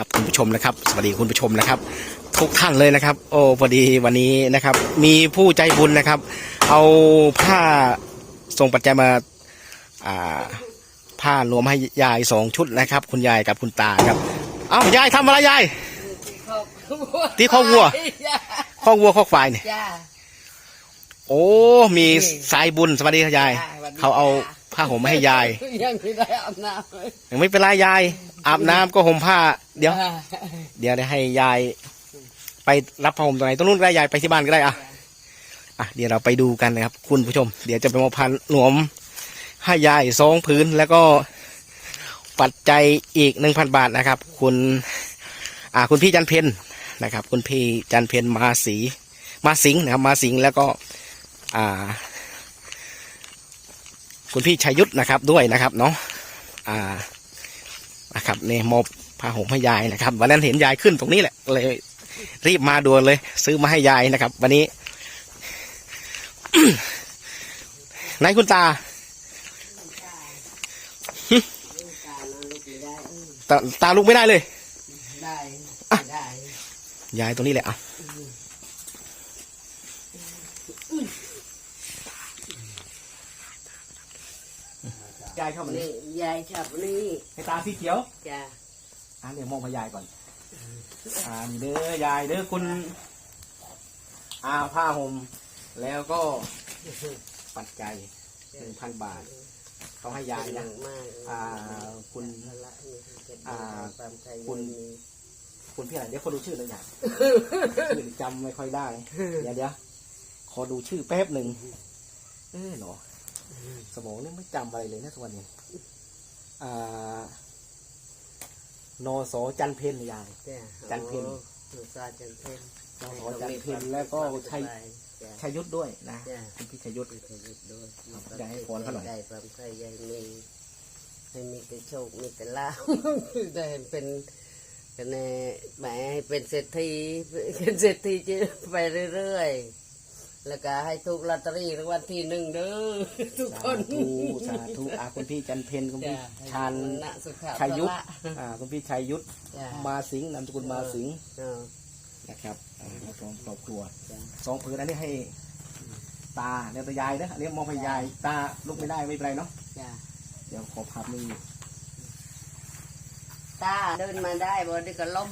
ครับคุณผู้ชมนะครับ สวัสดีคุณผู้ชมนะครับ ทุกท่านเลยนะครับ โอ้พอดีวันนี้นะครับ มีผู้ใจบุญนะครับ เอาผ้าส่งปัจจัยมาอ่าผ้ารวมให้ยายสองชุดนะครับ คุณยายกับคุณตาครับเอ้ายายทำอะไรยายตีข้อวัวข้อวัวข้อควายเนี่ยจ้าโอ้มีสายบุญสวัสดีครับยายจ้าสวัสดีเขาเอาผ้าห่มมาให้ยายยังไม่ได้อาบน้ำเลยยังไม่เป็นไรยาย อาบน้ำก็ห่มผ้า เดี๋ยวจ้าเดี๋ยวได้ให้ยาย ไปรับผ้าห่มตรงไหนตรงนู้นก็ได้ยายไปที่บ้านก็ได้อะอะเดี๋ยวเราไปดูกันนะครับ คุณผู้ชม เดี๋ยวจะไปมอบพันหนวมให้ยายสองพื้นแล้วก็ปัจจัยอีกหนึ่งพันบาทนะครับ คุณ อ่า คุณพี่จันเพนนะครับ คุณพี่จันเพนมาสี มาสิงห์นะครับ มาสิงห์แล้วก็ อ่า คุณพี่ชัยยุทธนะครับด้วยนะครับเนาะอ่า นะครับเนี่ยมอบผ้าห่มให้ยายนะครับ วันนั้นเห็นยายขึ้นตรงนี้แหละเลยรีบมาด่วนเลย ซื้อมาให้ยายนะครับ วันนี้ไหนคุณตาตาตาลุกไม่ได้เลย ได้ได้ยายตรงนี้แหละอะ ยายเข้ามานี่นี่ยายชอบนี่ให้ตาสีเขียว จ้าอะเดี๋ยวมองพยายก่อน อ่านี่เด้อยายเด้อคุณอาผ้าห่มแล้วก็ปัจจัยหนึ่งพันบาท เขาให้ยายนะ มากอ่าคุณละนี่เป็นอ่าความใจคุณมีคุณพี่อะไรเดี๋ยวขอดูชื่อหน่อยอย่างชื่อจำไม่ค่อยได้ เดี๋ยวเดี๋ยวขอดูชื่อแป๊บหนึ่งเออเหรอ สมองนี่ไม่จำอะไรเลยนะทุกวันนี้อ่านอสอจันเพนยายจ้าจันเพ็ญโอ้หนูซาจันเพ็ญนอสอจันเพนแล้วก็ชัยจ้าชัยยุทธด้วยนะจ้าคุณพี่ชัยยุทธมีประโยชน์ด้วยครับอยากให้พรเขาหน่อยได้ความใจยายมีให้มีแต่โชคมีแต่ลาภได้เป็นกันแน่หมายให้เป็นเศรษฐีเป็นเศรษฐีจะไปเรื่อยๆ แล้วก็ให้ถูกลอตเตอรี่รางวัลที่หนึ่งเด้อทุกสาคนธุสาธุอาคุณพี่จันเพนคุณพี่จ้าชาญนะสุขะชัยยุทธพละอ่าคุณพี่ชัยยุทธจ้ามาสิงห์นามสกุลมาสิงห์เออนะครับอ่าเราพร้อมครอบครัวจ้าสองผืนอันนี้ให้ตาเดี๋ยวตายายนะอันนี้มองให้ยายตาลุกไม่ได้ไม่เป็นไรเนาะจ้าเดี๋ยวขอภาพนี้ตาเดินมาได้บ่ได้ก็ล้ม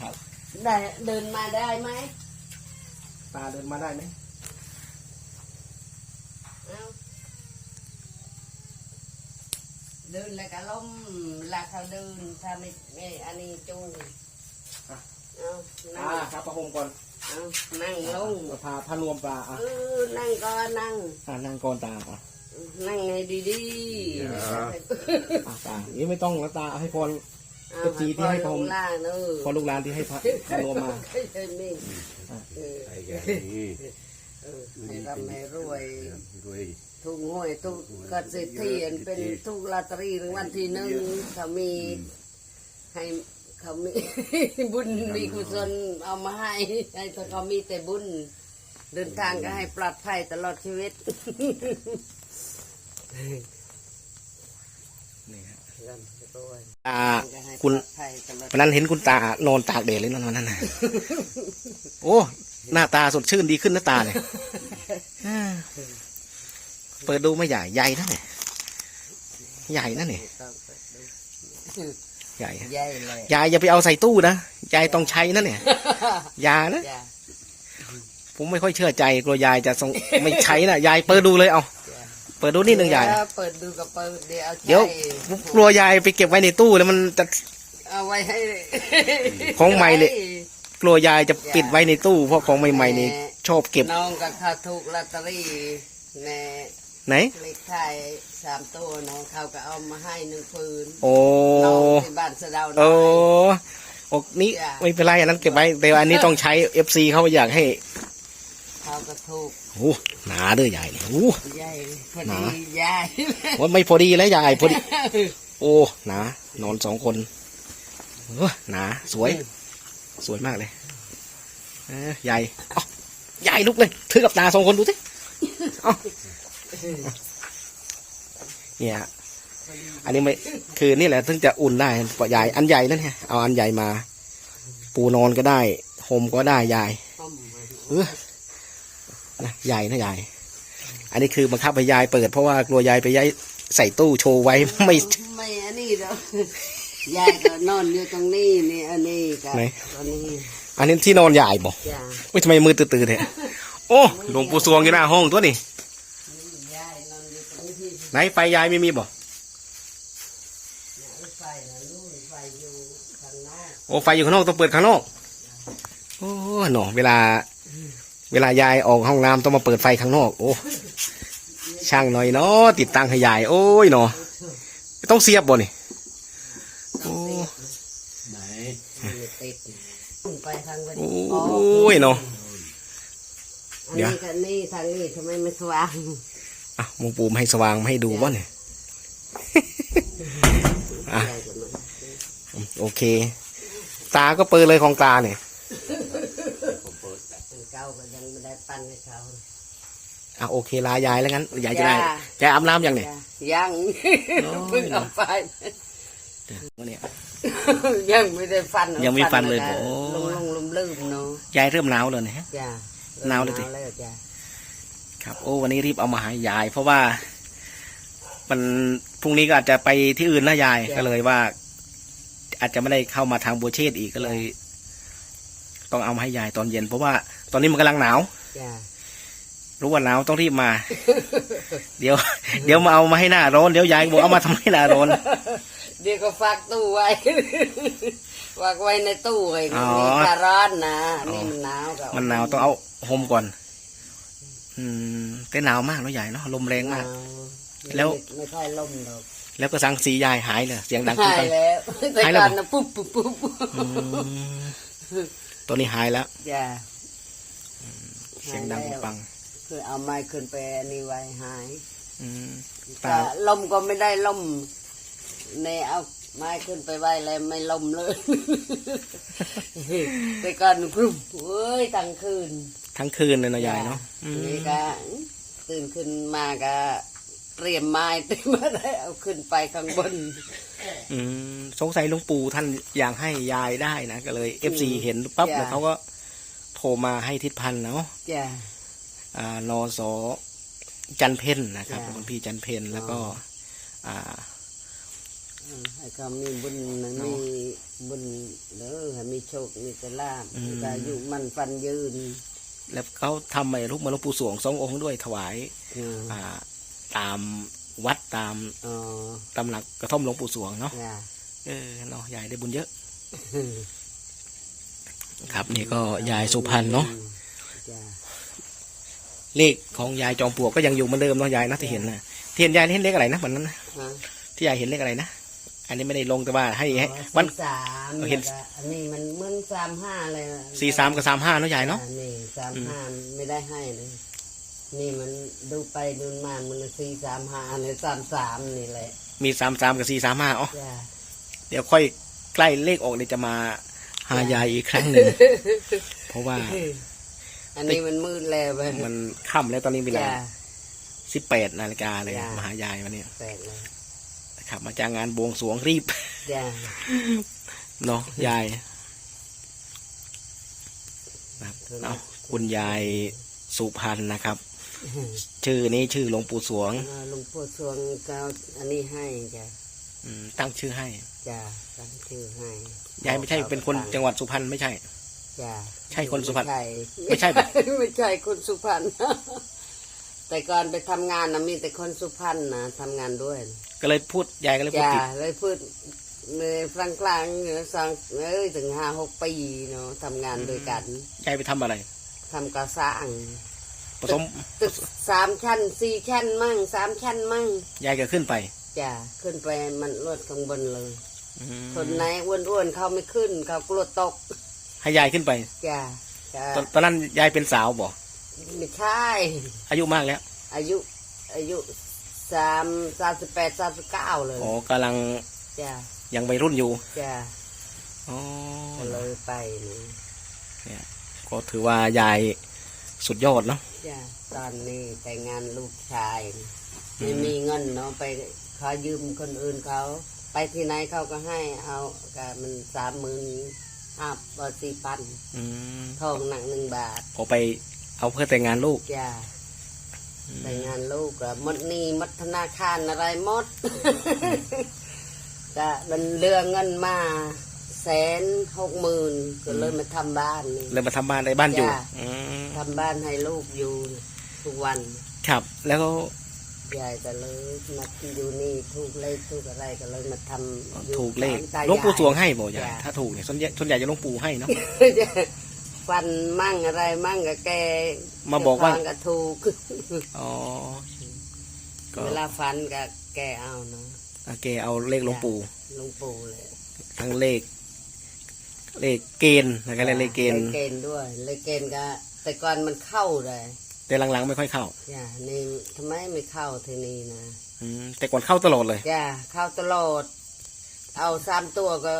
ครับได้เดินมาได้ไหม ตาเดินมาได้ไหมเอาเดินแล้วก็ล้มแล้วเขาเดินถ้าไม่ไม่อันนี้จูงเอานั่อ่างครับประพรมก่อนเอานั่งลงพาพารวมปลาอะเออนั่งก็นั่ง อ่านั่งก่อนตาอะนั่งไงดีๆอะตานี่ไม่ต้องแล้วตาเอาให้พร เอาเอฟซีที่ให้ผม ลงล่างเนอะพอลูกหลานที่ให้พระพารวมมาให้เธอนี่เออ ไอ้แกนี่เออให้ร่ำให้รวย รวย ทุกหวยทุกกเกษตรที่อันเป็นทุกลอตเตอรี่รางวัลที่หนึ่งเขามีให้เขามีบุญมีกุศลเอามาให้ให้ถ้าเขามีแต่บุญ เดินทางก็ให้ปลอดภัยตลอดชีวิตนี่ฮะร่ำรวย อ่าก็ให้คุณปลอดภัยตลอดวันนั้นเห็นคุณตานอนตากแดดเลยนั่นวันนั้นนะโอ้ หน้าตาสดชื่นดีขึ้นนะตาเนี่ยอ่าเปิดดูไม่ใหญ่ใหญ่นะเนี่ยใหญ่นะเนี่ยต้องไปดูใหญ่ฮะใหญ่เลยยายอย่าไปเอาใส่ตู้นะยายต้องใช้นะเนี่ยอยานะจ้ะผมไม่ค่อยเชื่อใจกลัวยายจะส่งไม่ใช้นะยายเปิดดูเลยเอาจ้ะ เปิดดูนิดนึงยายเออเปิดดูกับเปิดเดี๋ยวเอาเดี๋ยวใช้ผมกลัวยายไปเก็บไว้ในตู้แล้วมันจะเอาไว้ให้ของใหม่เลยกลัวยายจะปิดไว้ในตู้ เพราะของใหม่ๆนี่ชอบเก็บน้องกับเขาถูกลอตเตอรี่ในไหนเลขไทยสามตัวน้องเขาก็เอามาให้หนึ่งปืนโอ้น้องที่บ้านสะเดาน้โอ้อยโอ้นี่จ้ะไม่เป็นไรอันนั้นเก็บไว้แต่ว่าอันนี้ต้องใช้เอฟซีเขาอยากให้เขาก็ถูกโอ้หนาเด้อยายเนี่ยโอ้ใหญ่พอหนาดีใหญ่ว่าไม่พอดีแล้วยายพอดี โอ้หนานอนสองคนเออหนาสวย สวยมากเลยเออใหญ่เอาใหญ่ลุกเลยถือกับตาสองคนดูสิเอาเนี่ยอันนี้ไม่คือนี่แหละถึงจะอุ่นได้ปะยายอันใหญ่นั่นไงเอาอันใหญ่มา ปูนอนก็ได้โฮมก็ได้ยายต้มเออ นะยายนะยาย อันนี้คือบังคับให้ยายเปิด เพราะว่ากลัวยายไปย้ายใส่ตู้โชว์ไว้ไม่ ไม่อันนี้เด้อยายก็นอนอยู่ตรงนี้นี่อันนี้ก็ไหนตอนนี้อันนี้ที่นอนยายบอกจ้าอุ้ยทำไมมือตื่นๆเนี่ยโอ้หลวงปู่สวงอยู่หน้าห้องตัวนี่ยายนอนอยู่ตรงนี้ไหนไฟยายไม่มีบอกไฟนะลูกไฟอยู่ข้างนอกโอ้ไฟอยู่ข้างนอกต้องเปิดข้างนอกโอ้หนอเวลา เวลายายออกห้องน้ำต้องมาเปิดไฟข้างนอก โอ้ ช่างหน่อยเนาะติดตั้งให้ยาย โอ้ยหนอต้องเสียบบ่นี่โอ้ไหนไม่ติดไปทางวันโอออก้ยหนออันเดี๋ยวนี้กับนี่ทางนี้ทำไมไม่สว่างอะหมูปูมาให้สว่างมาให้ดูบ่เนี่ยอะยายก็นอนโอเค ตาก็เปิดเลยของตาเนี่ย ผมเปิดแบบ อันเก่าก็ยังไม่ได้ปั้นให้เขา อะโอเคลายายแล้วงั้นยายจะได้จ้ายายอาบน้ำยังเนี่ยจ้ะยังโอ้ย เพิ่งเอาไปเนี่ยยังไม่ได้ฟันอายังไม่ฟันเลยก็โอ้ ลงลงลืมลืมๆเนาะยายเริ่มหนาวเลยนะฮะ จ้ะหนาวเลยสิ แล้วจ้ะครับโอ้วันนี้รีบเอามาให้ยาย เพราะว่า มันพรุ่งนี้ก็อาจจะไปที่อื่นนะยายก็เลยว่า อาจจะไม่ได้เข้ามาทางบัวเชษฐ์อีกก็เลย ต้องเอามาให้ยายตอนเย็น เพราะว่าตอนนี้มันกำลังหนาว จ้ะ รู้ว่าหนาวต้องรีบมา เดี๋ยว เดี๋ยวมาเอามาให้หน้าร้อนเดี๋ยวยายบอกเอามาทำให้หน้าร้อนเดี๋ยวก็ฝากตู้ไว้ฝากไว้ในตู้ไอ้อ๋อนี่ถ้าร้อนนะอ๋อนี่มันหนาวก็มันหนาวต้องเอาโฮมก่อน อืมแต่หนาวมากเนาะใหญ่เนาะลมแรงหมากนาวแล้วไม่ค่อยล่มหรอกแล้วก็สังสียายหายเลยเสียงดังหาขึ้นยแล้วแต่หายแล้วก่อนนะปุ๊บปุ๊บปุ๊บอืมตัวนี้หายแล้วจ้ะเสียงดังหายแล้วปัง คือเอาไม้ขึ้นไปอันนี้ไว้หายๆอืมแต่ตาลมก็ไม่ได้ลมในเอาไม้ขึ้นไปไว้แล้วไม่ลมเลยแต่ก่อนกรุ่มเว้ยตั้งคืน ทั้งคืนเลยเนาะยายเนาะอืมนี่ก็ตื่นขึ้นมาก็เตรียมไม้เตรียมมาได้เอาขึ้นไปข้างบน อืมสงสัยหลุงปู่ท่านอยากให้ยายได้นะก็เลยเอฟซีเห็นปั๊บจ้ะแล้วเขาก็โทรมาให้ทิศพันธ์เนาะจ้ะ อ่านอสอจันเพนนะครับจ้ะคุณพี่จันเพนแล้วก็อ่าอืมให้เขามีบุญนะเนาะมีบุญเด้อให้มีโชค มีแต่ลาบอืมก็อยู่มันฟันยืน แล้วเขาทำไอ้รูปเหมือนหลวงปู่สวงสององค์ด้วยถวายอ่าอ่าตามวัดตามอ๋อตำหนักกระท่อมหลวงปู่สวงเนาะจ้ะเออเนาะยายได้บุญเยอะ ครับนี่ก็ยายสุพรรณเนาะจ้ะ เลขของยายจอมปลวกก็ยังอยู่เหมือนเดิมเนาะยายนะที่เห็นนะที่เห็นยายเห็นเลขอะไรนะวันนั้นนะฮะที่ยายเห็นเลขอะไรนะ อันนี้ไม่ได้ลงแต่ว่าให้ให้วันสี่สามเห็น แล้วก็อันนี้มันเหมือนสามห้าเลยนะสี่สามกับสามห้าเนาะยายเนาะอ่นี่สามห้าไม่ได้ให้เลย นี่มันดูไปดูมามันสี่สามห้าเลยสามสามนี่แหละมีสามสามกับสี่สามห้าอ๋อจ้ะเดี๋ยวค่อยใกล้เลขออกเดี๋ยวจะมาหายายอีกครั้งหนึ่งเพราะว่า อันนี้มันมืดแล้วไปมันค่ำแล้วตอนนี้เวลาจ้ะสิบแปดนาฬิกาเลยจ้ะมาหายายวันนี้แปลกเลยนะครับมาจากงานบวงสรวงรีบจ้ะเนาะยายนะครับเอาคุณยายสุพรรณนะครับ ชื่อนี้ชื่อหลวงปู่สวงอ่าหลวงปู่สวงก็เอาอันนี้ให้จ้ะอืมตั้งชื่อให้จ้ะตั้งชื่อให้ยายไม่ใช่เป็นคนจังหวัดสุพรรณไม่ใช่ จ้ะใช่คนสุพรรณ ไม่ไม่ใช่ใช่ไม่ใช่คนสุพรรณ แต่ก่อนไปทำงานนะมีแต่คนสุพรรณนะทำงานด้วย ก็เลยพูดยายก็เลยพูดจ้าผิดเลยพูดในฟรังกลางๆเนี่ยสังเอ้ยถึงห้าหกปีเนาะทำงานด้วยกันยายไปทำอะไร ทำก่อสร้างผสมตึกสามชั้นสี่ชั้นมั่งสามชั้นมั่งยายก็ขึ้นไปจ้าขึ้นไปมันรถข้างบนเลย อืมคนไหนอ้วนๆเขาไม่ขึ้นเขากลัวตก ให้ยายขึ้นไป จ้าจ้าตอนตอนนั้นยายเป็นสาวบ่ไม่ใช่ อายุมากแล้วอายุ อายุสามสามสิบแปดสามสิบเก้าเลย อ๋อกำลังจ้ายังวัยรุ่นอยู่จ้าอ๋อก็เลยไปนี่ก็ถือว่ายายสุดยอดเนาะ จ้าตอนนี้แต่งงานลูกชายไม่มีเงินเนาะไปขอยืมคนอื่นเขา ไปที่ไหนเขาก็ให้เอาก็มันสามหมื่น ห้าบาสี่พันอืมทองหนักหนึ่งบาทพอไปเอาเพื่อแต่งงานลูก จ้าแต่งงานลูกอะหมดหนี่มดธนาคารอะไรหมด ก็มันเรื่องเงินมาแสนหกหมื่นก็เลยมาทำบ้านนี่ เลยมาทำบ้านในบ้านอยู่จ้ะ อืมทำบ้านให้ลูกอยู่ทุกวัน ครับ แล้วก็ ยายก็เลยมาอยู่นี่ถูกเลขถูกอะไรก็เลยมาทำอยู่ถูกเลขตาหลวงปู่ยายสวงให้บอกยายจ้ะถ้าถูกเนี่ยส่วนใหญ่ส่วนใหญ่จะหลวงปู่ให้เนาะ ฟันมั่งอะไรมั่งกับแกมาบอกว่าฟันก็ถูกอ๋อก็เวลาฟันก็แกเอาเนาะโอเคเอาเลขหลวงปู่หลุงปู่เลยทั้งเลข เลขเกณฑ์แล้วก็เลขเกณฑ์เลขเกณฑ์ด้วย เลขเกณฑ์ก็แต่ก่อนมันเข้าเลย แต่หลังๆไม่ค่อยเข้าจ้ะนี่ทำไมไม่เข้าทีนี้นะอืมแต่ก่อนเข้าตลอดเลย จ้ะเข้าตลอด เอาสามตัวก็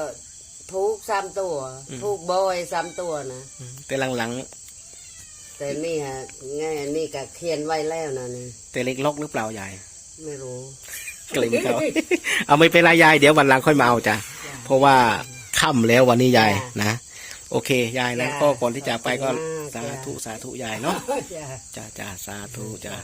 ทุกสามตัว อืมทุกบอยสามตัวนะอืมแต่หลังแต่นี่ฮะง่ายนี่ก็เขียนไว้แล้วนะนี่ๆแต่เลขล็อกหรือเปล่ายายไม่รู้ เกรงเขา เอาไม่เป็นไรยายเดี๋ยววันหลังค่อยมาเอาจ้ะจ้ะเพราะว่าค่ำแล้ววันนี้ยายจ้ะนะ โอเค ยายนะจ้ะก็ก่อนที่จะไปก็ขอบคุณมากสาธุจ้ะสาธุยายเนาะจ้ะ จ้าจ้าสาธุจ้า